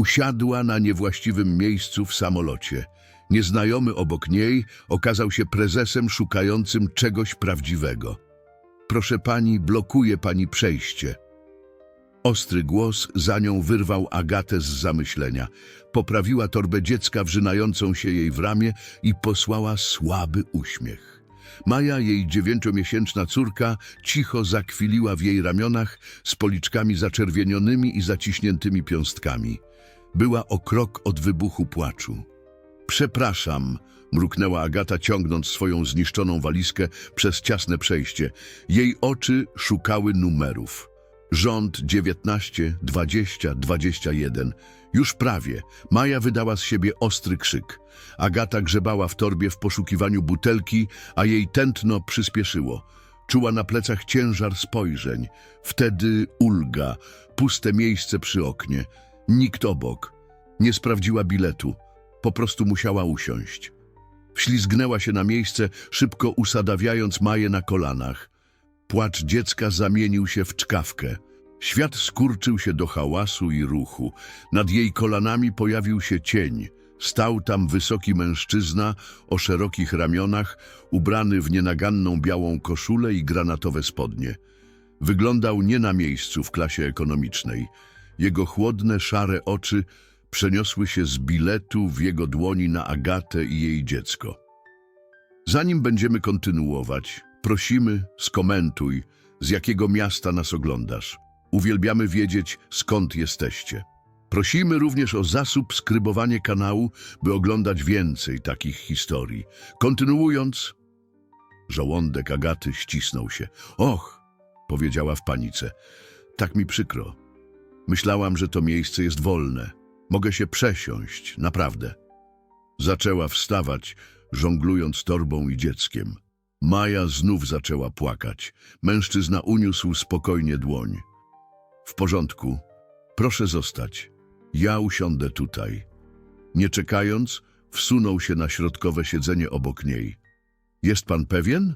Usiadła na niewłaściwym miejscu w samolocie. Nieznajomy obok niej okazał się prezesem szukającym czegoś prawdziwego. Proszę pani, blokuje pani przejście. Ostry głos za nią wyrwał Agatę z zamyślenia. Poprawiła torbę dziecka wrzynającą się jej w ramię i posłała słaby uśmiech. Maja, jej dziewięciomiesięczna córka, cicho zakwiliła w jej ramionach z policzkami zaczerwienionymi i zaciśniętymi piąstkami. Była o krok od wybuchu płaczu. Przepraszam, mruknęła Agata, ciągnąc swoją zniszczoną walizkę przez ciasne przejście. Jej oczy szukały numerów. Rząd 19, 20, 21. Już prawie. Maja wydała z siebie ostry krzyk. Agata grzebała w torbie w poszukiwaniu butelki, a jej tętno przyspieszyło. Czuła na plecach ciężar spojrzeń. Wtedy ulga, puste miejsce przy oknie. Nikt obok. Nie sprawdziła biletu. Po prostu musiała usiąść. Wślizgnęła się na miejsce, szybko usadawiając Maję na kolanach. Płacz dziecka zamienił się w czkawkę. Świat skurczył się do hałasu i ruchu. Nad jej kolanami pojawił się cień. Stał tam wysoki mężczyzna o szerokich ramionach, ubrany w nienaganną białą koszulę i granatowe spodnie. Wyglądał nie na miejscu w klasie ekonomicznej. Jego chłodne, szare oczy przeniosły się z biletu w jego dłoni na Agatę i jej dziecko. Zanim będziemy kontynuować, prosimy, skomentuj, z jakiego miasta nas oglądasz. Uwielbiamy wiedzieć, skąd jesteście. Prosimy również o zasubskrybowanie kanału, by oglądać więcej takich historii. Kontynuując, żołądek Agaty ścisnął się. Och, powiedziała w panice, tak mi przykro. Myślałam, że to miejsce jest wolne. Mogę się przesiąść, naprawdę. Zaczęła wstawać, żonglując torbą i dzieckiem. Maja znów zaczęła płakać. Mężczyzna uniósł spokojnie dłoń. W porządku. Proszę zostać. Ja usiądę tutaj. Nie czekając, wsunął się na środkowe siedzenie obok niej. Jest pan pewien?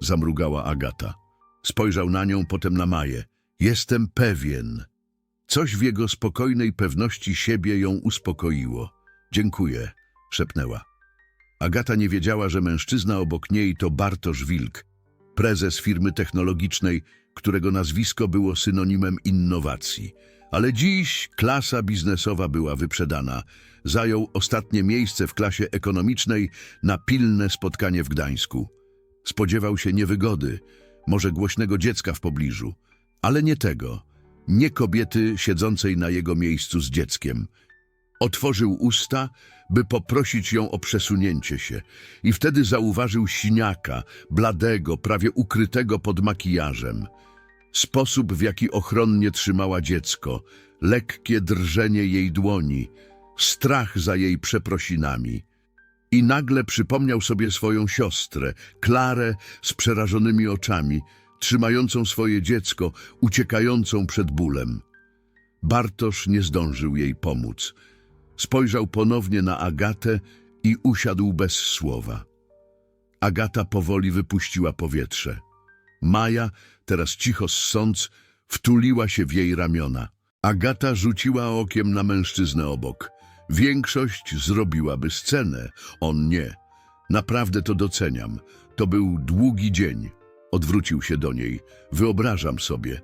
Zamrugała Agata. Spojrzał na nią, potem na Maję. Jestem pewien. Coś w jego spokojnej pewności siebie ją uspokoiło. Dziękuję, szepnęła. Agata nie wiedziała, że mężczyzna obok niej to Bartosz Wilk, prezes firmy technologicznej, którego nazwisko było synonimem innowacji. Ale dziś klasa biznesowa była wyprzedana. Zajął ostatnie miejsce w klasie ekonomicznej na pilne spotkanie w Gdańsku. Spodziewał się niewygody, może głośnego dziecka w pobliżu, ale nie tego, nie kobiety siedzącej na jego miejscu z dzieckiem. Otworzył usta, by poprosić ją o przesunięcie się i wtedy zauważył siniaka, bladego, prawie ukrytego pod makijażem. Sposób, w jaki ochronnie trzymała dziecko, lekkie drżenie jej dłoni, strach za jej przeprosinami. I nagle przypomniał sobie swoją siostrę, Klarę z przerażonymi oczami, trzymającą swoje dziecko, uciekającą przed bólem. Bartosz nie zdążył jej pomóc. Spojrzał ponownie na Agatę i usiadł bez słowa. Agata powoli wypuściła powietrze. Maja, teraz cicho ssąc, wtuliła się w jej ramiona. Agata rzuciła okiem na mężczyznę obok. Większość zrobiłaby scenę, on nie. Naprawdę to doceniam. To był długi dzień. Odwrócił się do niej. Wyobrażam sobie.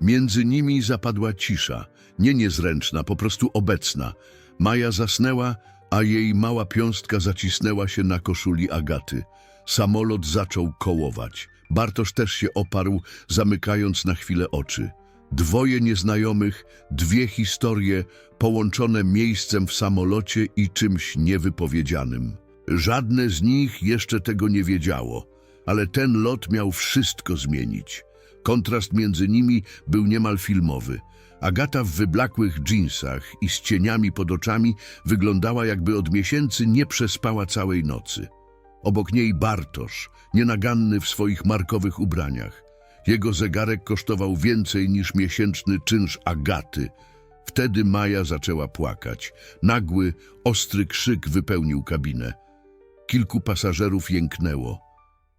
Między nimi zapadła cisza, nie niezręczna, po prostu obecna. Maja zasnęła, a jej mała piąstka zacisnęła się na koszuli Agaty. Samolot zaczął kołować. Bartosz też się oparł, zamykając na chwilę oczy. Dwoje nieznajomych, dwie historie połączone miejscem w samolocie i czymś niewypowiedzianym. Żadne z nich jeszcze tego nie wiedziało, ale ten lot miał wszystko zmienić. Kontrast między nimi był niemal filmowy. Agata w wyblakłych dżinsach i z cieniami pod oczami wyglądała jakby od miesięcy nie przespała całej nocy. Obok niej Bartosz, nienaganny w swoich markowych ubraniach. Jego zegarek kosztował więcej niż miesięczny czynsz Agaty. Wtedy Maja zaczęła płakać. Nagły, ostry krzyk wypełnił kabinę. Kilku pasażerów jęknęło.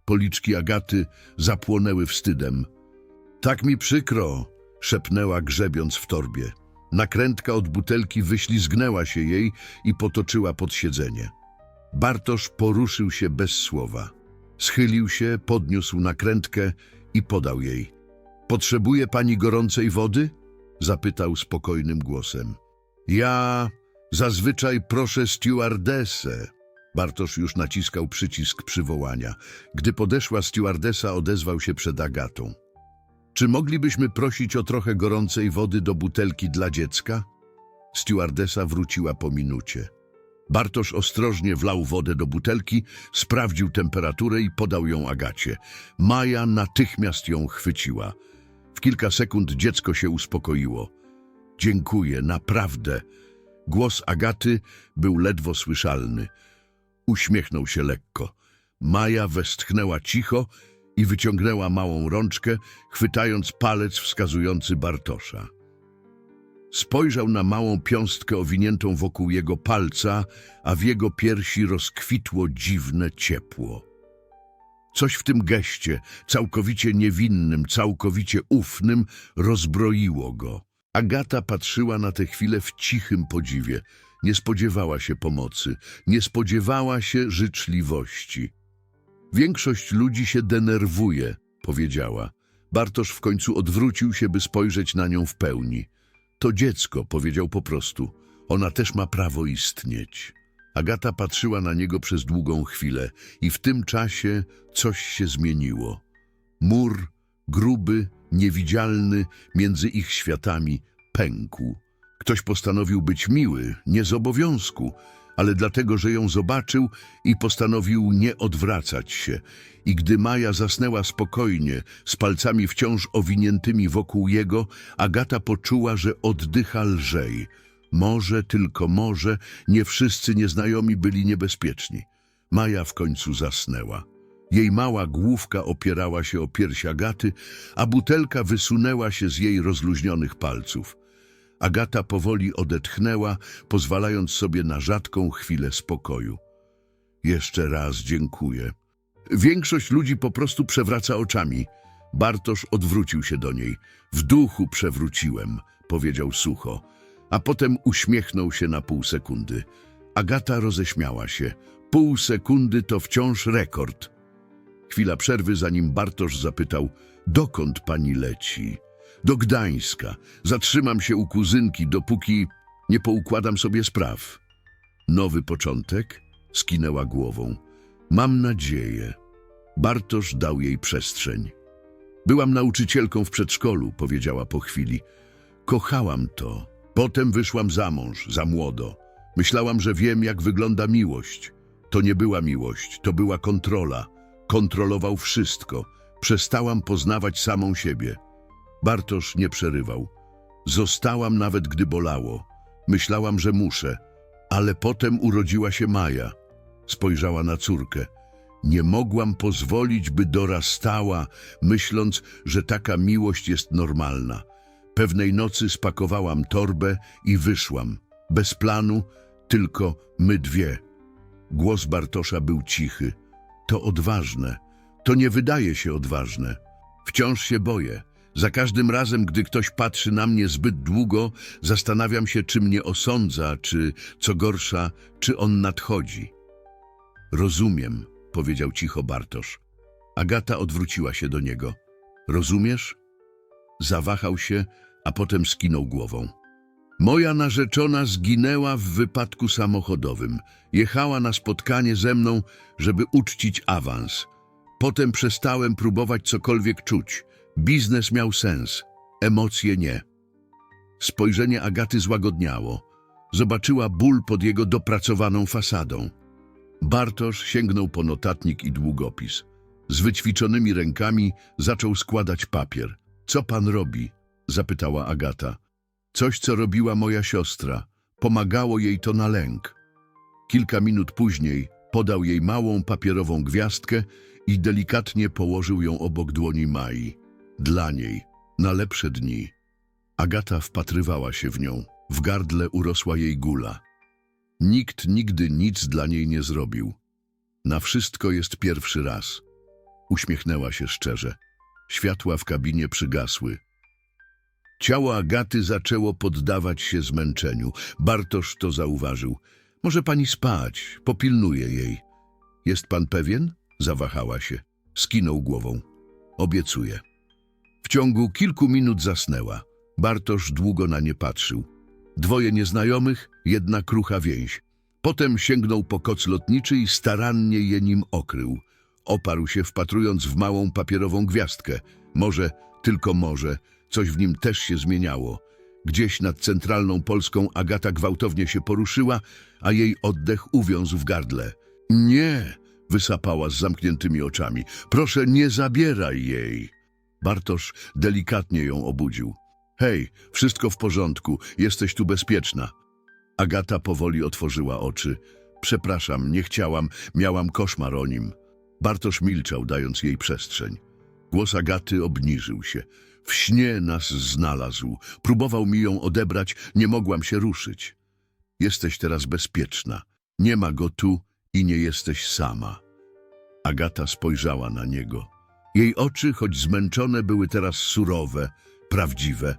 Policzki Agaty zapłonęły wstydem. Tak mi przykro, szepnęła grzebiąc w torbie. Nakrętka od butelki wyślizgnęła się jej i potoczyła pod siedzenie. Bartosz poruszył się bez słowa. Schylił się, podniósł nakrętkę i podał jej. Potrzebuje pani gorącej wody? Zapytał spokojnym głosem. Ja zazwyczaj proszę stewardessę. Bartosz już naciskał przycisk przywołania. Gdy podeszła stewardesa, odezwał się przed Agatą. Czy moglibyśmy prosić o trochę gorącej wody do butelki dla dziecka? Stewardesa wróciła po minucie. Bartosz ostrożnie wlał wodę do butelki, sprawdził temperaturę i podał ją Agacie. Maja natychmiast ją chwyciła. W kilka sekund dziecko się uspokoiło. Dziękuję, naprawdę. Głos Agaty był ledwo słyszalny. Uśmiechnął się lekko. Maja westchnęła cicho i wyciągnęła małą rączkę, chwytając palec wskazujący Bartosza. Spojrzał na małą piąstkę owiniętą wokół jego palca, a w jego piersi rozkwitło dziwne ciepło. Coś w tym geście, całkowicie niewinnym, całkowicie ufnym, rozbroiło go. Agata patrzyła na tę chwilę w cichym podziwie. Nie spodziewała się pomocy, nie spodziewała się życzliwości. Większość ludzi się denerwuje, powiedziała. Bartosz w końcu odwrócił się, by spojrzeć na nią w pełni. To dziecko, powiedział po prostu. Ona też ma prawo istnieć. Agata patrzyła na niego przez długą chwilę i w tym czasie coś się zmieniło. Mur, gruby, niewidzialny, między ich światami, pękł. Ktoś postanowił być miły, nie z obowiązku, ale dlatego, że ją zobaczył i postanowił nie odwracać się. I gdy Maja zasnęła spokojnie, z palcami wciąż owiniętymi wokół jego, Agata poczuła, że oddycha lżej. Może, tylko może, nie wszyscy nieznajomi byli niebezpieczni. Maja w końcu zasnęła. Jej mała główka opierała się o pierś Agaty, a butelka wysunęła się z jej rozluźnionych palców. Agata powoli odetchnęła, pozwalając sobie na rzadką chwilę spokoju. Jeszcze raz dziękuję. Większość ludzi po prostu przewraca oczami. Bartosz odwrócił się do niej. W duchu przewróciłem, powiedział sucho, a potem uśmiechnął się na pół sekundy. Agata roześmiała się. Pół sekundy to wciąż rekord. Chwila przerwy, zanim Bartosz zapytał, dokąd pani leci? Do Gdańska. Zatrzymam się u kuzynki, dopóki nie poukładam sobie spraw. Nowy początek? Skinęła głową. Mam nadzieję. Bartosz dał jej przestrzeń. Byłam nauczycielką w przedszkolu, powiedziała po chwili. Kochałam to. Potem wyszłam za mąż, za młodo. Myślałam, że wiem, jak wygląda miłość. To nie była miłość, to była kontrola. Kontrolował wszystko. Przestałam poznawać samą siebie. Bartosz nie przerywał. Zostałam nawet, gdy bolało. Myślałam, że muszę. Ale potem urodziła się Maja. Spojrzała na córkę. Nie mogłam pozwolić, by dorastała, myśląc, że taka miłość jest normalna. Pewnej nocy spakowałam torbę i wyszłam. Bez planu, tylko my dwie. Głos Bartosza był cichy. To odważne. To nie wydaje się odważne. Wciąż się boję. Za każdym razem, gdy ktoś patrzy na mnie zbyt długo, zastanawiam się, czy mnie osądza, czy, co gorsza, czy on nadchodzi. Rozumiem, powiedział cicho Bartosz. Agata odwróciła się do niego. Rozumiesz? Zawahał się, a potem skinął głową. Moja narzeczona zginęła w wypadku samochodowym. Jechała na spotkanie ze mną, żeby uczcić awans. Potem przestałem próbować cokolwiek czuć. Biznes miał sens, emocje nie. Spojrzenie Agaty złagodniało. Zobaczyła ból pod jego dopracowaną fasadą. Bartosz sięgnął po notatnik i długopis. Z wyćwiczonymi rękami zaczął składać papier. Co pan robi? zapytała Agata. Coś, co robiła moja siostra. Pomagało jej to na lęk. Kilka minut później podał jej małą papierową gwiazdkę i delikatnie położył ją obok dłoni Mai. Dla niej, na lepsze dni. Agata wpatrywała się w nią. W gardle urosła jej gula. Nikt nigdy nic dla niej nie zrobił. Na wszystko jest pierwszy raz. Uśmiechnęła się szczerze. Światła w kabinie przygasły. Ciało Agaty zaczęło poddawać się zmęczeniu. Bartosz to zauważył. Może pani spać, popilnuję jej. Jest pan pewien? Zawahała się. Skinął głową. Obiecuję. W ciągu kilku minut zasnęła. Bartosz długo na nie patrzył. Dwoje nieznajomych, jedna krucha więź. Potem sięgnął po koc lotniczy i starannie je nim okrył. Oparł się, wpatrując w małą papierową gwiazdkę. Może, tylko może, coś w nim też się zmieniało. Gdzieś nad centralną Polską Agata gwałtownie się poruszyła, a jej oddech uwiązł w gardle. Nie, wysapała z zamkniętymi oczami. Proszę, nie zabieraj jej. Bartosz delikatnie ją obudził. Hej, wszystko w porządku, jesteś tu bezpieczna. Agata powoli otworzyła oczy. Przepraszam, nie chciałam, miałam koszmar o nim. Bartosz milczał, dając jej przestrzeń. Głos Agaty obniżył się. W śnie nas znalazł. Próbował mi ją odebrać, nie mogłam się ruszyć. Jesteś teraz bezpieczna. Nie ma go tu i nie jesteś sama. Agata spojrzała na niego. Jej oczy, choć zmęczone, były teraz surowe, prawdziwe.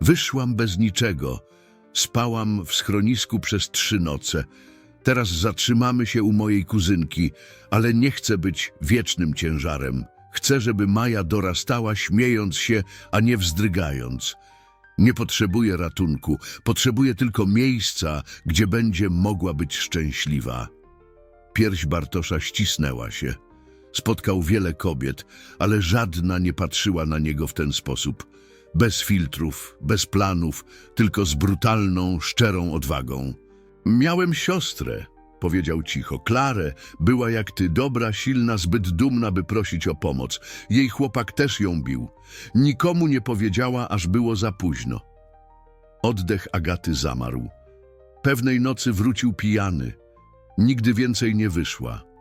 Wyszłam bez niczego. Spałam w schronisku przez trzy noce. Teraz zatrzymamy się u mojej kuzynki, ale nie chcę być wiecznym ciężarem. Chcę, żeby Maja dorastała śmiejąc się, a nie wzdrygając. Nie potrzebuję ratunku, potrzebuję tylko miejsca, gdzie będzie mogła być szczęśliwa. Pierś Bartosza ścisnęła się. Spotkał wiele kobiet, ale żadna nie patrzyła na niego w ten sposób. Bez filtrów, bez planów, tylko z brutalną, szczerą odwagą. Miałem siostrę, powiedział cicho. Klarę, była jak ty, dobra, silna, zbyt dumna, by prosić o pomoc. Jej chłopak też ją bił. Nikomu nie powiedziała, aż było za późno. Oddech Agaty zamarł. Pewnej nocy wrócił pijany. Nigdy więcej nie wyszła.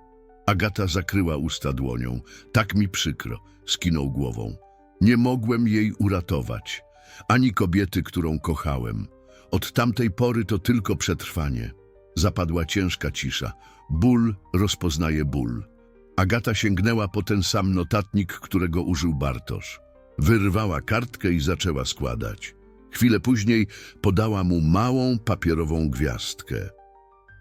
Agata zakryła usta dłonią. Tak mi przykro, skinął głową. Nie mogłem jej uratować, ani kobiety, którą kochałem. Od tamtej pory to tylko przetrwanie. Zapadła ciężka cisza. Ból rozpoznaje ból. Agata sięgnęła po ten sam notatnik, którego użył Bartosz. Wyrwała kartkę i zaczęła składać. Chwilę później podała mu małą papierową gwiazdkę.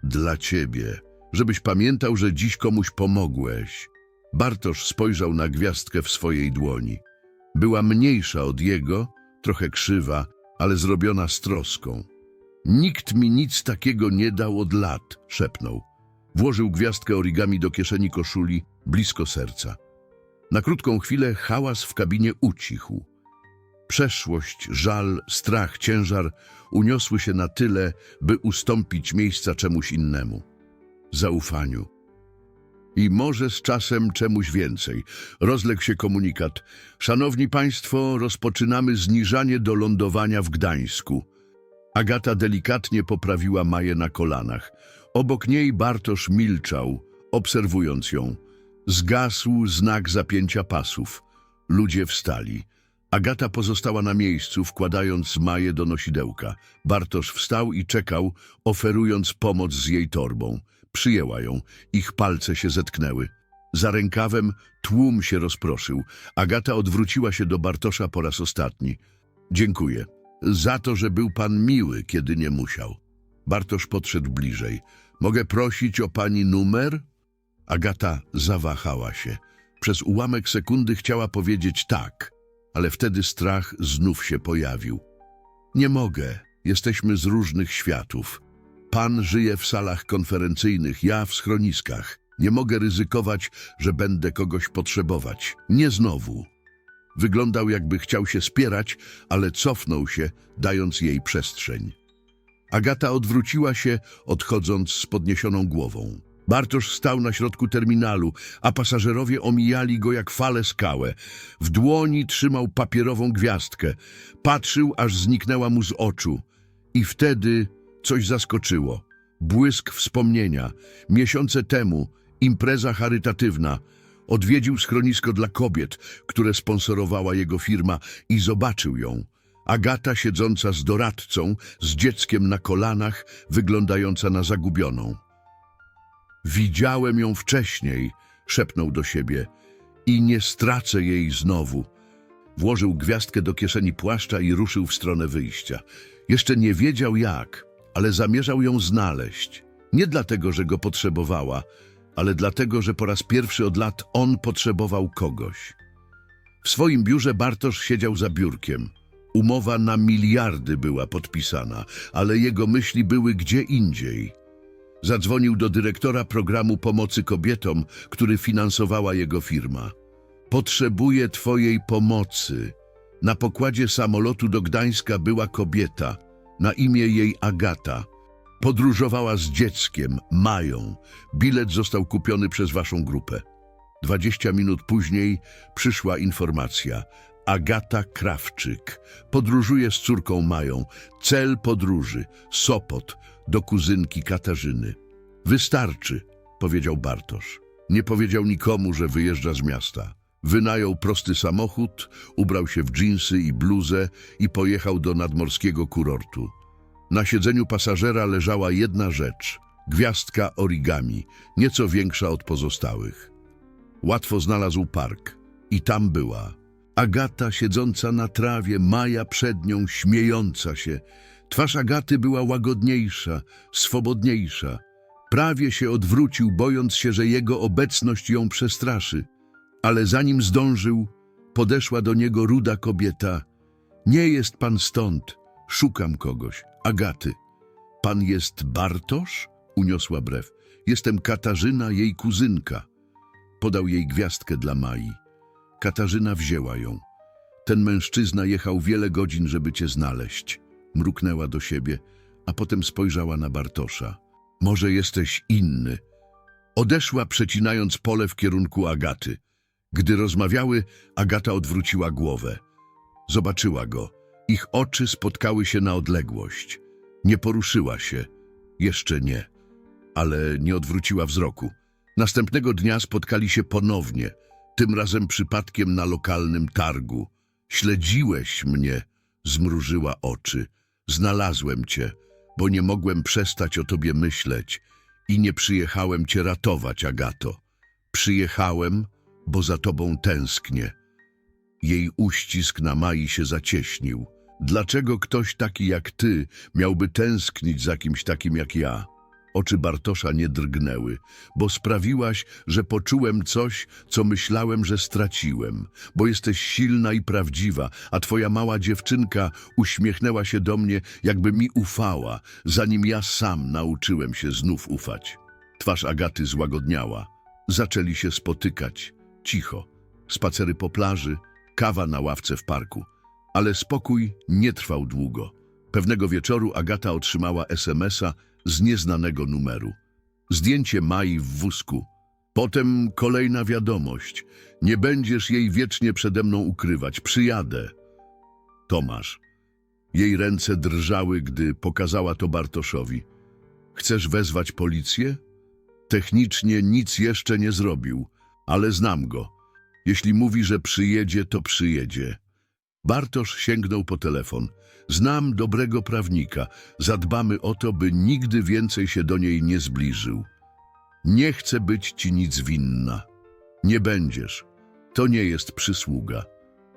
Dla ciebie, żebyś pamiętał, że dziś komuś pomogłeś. Bartosz spojrzał na gwiazdkę w swojej dłoni. Była mniejsza od jego, trochę krzywa, ale zrobiona z troską. Nikt mi nic takiego nie dał od lat, szepnął. Włożył gwiazdkę origami do kieszeni koszuli, blisko serca. Na krótką chwilę hałas w kabinie ucichł. Przeszłość, żal, strach, ciężar uniosły się na tyle, by ustąpić miejsca czemuś innemu. Zaufaniu. I może z czasem czemuś więcej. Rozległ się komunikat. Szanowni Państwo, rozpoczynamy zniżanie do lądowania w Gdańsku. Agata delikatnie poprawiła Maję na kolanach. Obok niej Bartosz milczał, obserwując ją. Zgasł znak zapięcia pasów. Ludzie wstali. Agata pozostała na miejscu, wkładając Maję do nosidełka. Bartosz wstał i czekał, oferując pomoc z jej torbą. Przyjęła ją. Ich palce się zetknęły. Za rękawem tłum się rozproszył. Agata odwróciła się do Bartosza po raz ostatni. Dziękuję. Za to, że był pan miły, kiedy nie musiał. Bartosz podszedł bliżej. Mogę prosić o pani numer? Agata zawahała się. Przez ułamek sekundy chciała powiedzieć tak, ale wtedy strach znów się pojawił. Nie mogę. Jesteśmy z różnych światów. Pan żyje w salach konferencyjnych, ja w schroniskach. Nie mogę ryzykować, że będę kogoś potrzebować. Nie znowu. Wyglądał, jakby chciał się spierać, ale cofnął się, dając jej przestrzeń. Agata odwróciła się, odchodząc z podniesioną głową. Bartosz stał na środku terminalu, a pasażerowie omijali go jak fale skałę. W dłoni trzymał papierową gwiazdkę. Patrzył, aż zniknęła mu z oczu. I wtedy coś zaskoczyło. Błysk wspomnienia. Miesiące temu impreza charytatywna. Odwiedził schronisko dla kobiet, które sponsorowała jego firma i zobaczył ją. Agata siedząca z doradcą, z dzieckiem na kolanach, wyglądająca na zagubioną. Widziałem ją wcześniej, szepnął do siebie, i nie stracę jej znowu. Włożył gwiazdkę do kieszeni płaszcza i ruszył w stronę wyjścia. Jeszcze nie wiedział jak, ale zamierzał ją znaleźć. Nie dlatego, że go potrzebowała, ale dlatego, że po raz pierwszy od lat on potrzebował kogoś. W swoim biurze Bartosz siedział za biurkiem. Umowa na miliardy była podpisana, ale jego myśli były gdzie indziej. Zadzwonił do dyrektora programu pomocy kobietom, który finansowała jego firma. Potrzebuję twojej pomocy. Na pokładzie samolotu do Gdańska była kobieta. Na imię jej Agata. Podróżowała z dzieckiem, Mają. Bilet został kupiony przez waszą grupę. Dwadzieścia minut później przyszła informacja. Agata Krawczyk podróżuje z córką Mają. Cel podróży Sopot do kuzynki Katarzyny. Wystarczy, powiedział Bartosz. Nie powiedział nikomu, że wyjeżdża z miasta. Wynajął prosty samochód, ubrał się w dżinsy i bluzę i pojechał do nadmorskiego kurortu. Na siedzeniu pasażera leżała jedna rzecz gwiazdka origami, nieco większa od pozostałych. Łatwo znalazł park i tam była. Agata siedząca na trawie, Maja przed nią śmiejąca się. Twarz Agaty była łagodniejsza, swobodniejsza. Prawie się odwrócił, bojąc się, że jego obecność ją przestraszy. Ale zanim zdążył, podeszła do niego ruda kobieta. Nie jest pan stąd, szukam kogoś. Agaty. Pan jest Bartosz? Uniosła brew. Jestem Katarzyna, jej kuzynka. Podał jej gwiazdkę dla Mai. Katarzyna wzięła ją. Ten mężczyzna jechał wiele godzin, żeby cię znaleźć. Mruknęła do siebie, a potem spojrzała na Bartosza. Może jesteś inny. Odeszła, przecinając pole w kierunku Agaty. Gdy rozmawiały, Agata odwróciła głowę. Zobaczyła go. Ich oczy spotkały się na odległość. Nie poruszyła się. Jeszcze nie. Ale nie odwróciła wzroku. Następnego dnia spotkali się ponownie, tym razem przypadkiem na lokalnym targu. Śledziłeś mnie, zmrużyła oczy. Znalazłem cię, bo nie mogłem przestać o tobie myśleć i nie przyjechałem cię ratować, Agato. Przyjechałem, bo za tobą tęsknię. Jej uścisk na Mai się zacieśnił. Dlaczego ktoś taki jak ty miałby tęsknić za kimś takim jak ja? Oczy Bartosza nie drgnęły, bo sprawiłaś, że poczułem coś, co myślałem, że straciłem, bo jesteś silna i prawdziwa, a twoja mała dziewczynka uśmiechnęła się do mnie, jakby mi ufała, zanim ja sam nauczyłem się znów ufać. Twarz Agaty złagodniała. Zaczęli się spotykać, cicho. Spacery po plaży, kawa na ławce w parku. Ale spokój nie trwał długo. Pewnego wieczoru Agata otrzymała SMS-a z nieznanego numeru. Zdjęcie Mai w wózku. Potem kolejna wiadomość. Nie będziesz jej wiecznie przede mną ukrywać. Przyjadę. Tomasz. Jej ręce drżały, gdy pokazała to Bartoszowi. Chcesz wezwać policję? Technicznie nic jeszcze nie zrobił, ale znam go. Jeśli mówi, że przyjedzie, to przyjedzie. Bartosz sięgnął po telefon. Znam dobrego prawnika. Zadbamy o to, by nigdy więcej się do niej nie zbliżył. Nie chcę być ci nic winna. Nie będziesz. To nie jest przysługa.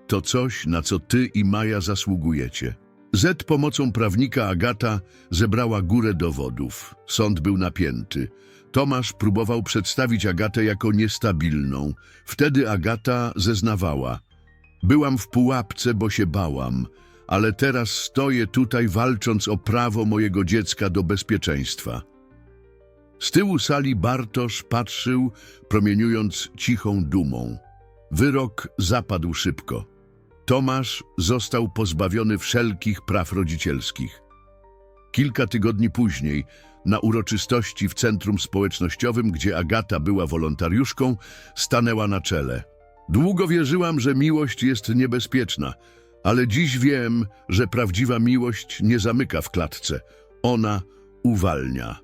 To coś, na co ty i Maja zasługujecie. Z pomocą prawnika Agata zebrała górę dowodów. Sąd był napięty. Tomasz próbował przedstawić Agatę jako niestabilną. Wtedy Agata zeznawała. Byłam w pułapce, bo się bałam, ale teraz stoję tutaj walcząc o prawo mojego dziecka do bezpieczeństwa. Z tyłu sali Bartosz patrzył, promieniując cichą dumą. Wyrok zapadł szybko. Tomasz został pozbawiony wszelkich praw rodzicielskich. Kilka tygodni później, na uroczystości w centrum społecznościowym, gdzie Agata była wolontariuszką, stanęła na czele. Długo wierzyłam, że miłość jest niebezpieczna, ale dziś wiem, że prawdziwa miłość nie zamyka w klatce. Ona uwalnia.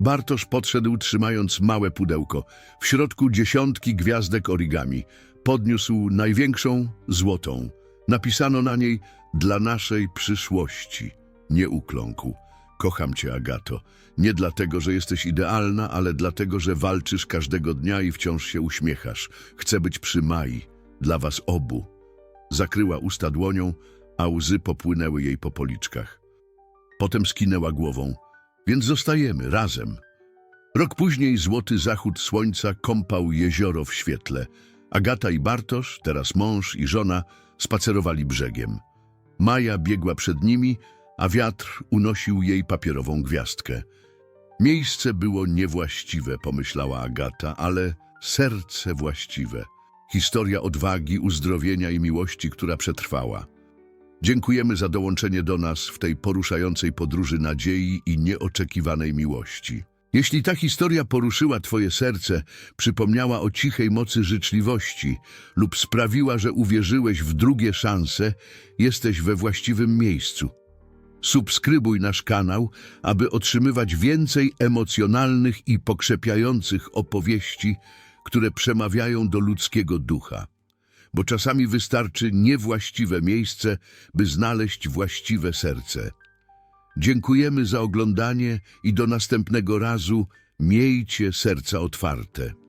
Bartosz podszedł trzymając małe pudełko. W środku dziesiątki gwiazdek origami. Podniósł największą, złotą. Napisano na niej dla naszej przyszłości. Nie ukląkł. Kocham cię, Agato. Nie dlatego, że jesteś idealna, ale dlatego, że walczysz każdego dnia i wciąż się uśmiechasz. Chcę być przy Mai. Dla was obu. Zakryła usta dłonią, a łzy popłynęły jej po policzkach. Potem skinęła głową. Więc zostajemy razem. Rok później złoty zachód słońca kąpał jezioro w świetle. Agata i Bartosz, teraz mąż i żona, spacerowali brzegiem. Maja biegła przed nimi, a wiatr unosił jej papierową gwiazdkę. Miejsce było niewłaściwe, pomyślała Agata, ale serce właściwe. Historia odwagi, uzdrowienia i miłości, która przetrwała. Dziękujemy za dołączenie do nas w tej poruszającej podróży nadziei i nieoczekiwanej miłości. Jeśli ta historia poruszyła Twoje serce, przypomniała o cichej mocy życzliwości lub sprawiła, że uwierzyłeś w drugie szanse, jesteś we właściwym miejscu. Subskrybuj nasz kanał, aby otrzymywać więcej emocjonalnych i pokrzepiających opowieści, które przemawiają do ludzkiego ducha. Bo czasami wystarczy niewłaściwe miejsce, by znaleźć właściwe serce. Dziękujemy za oglądanie i do następnego razu miejcie serca otwarte.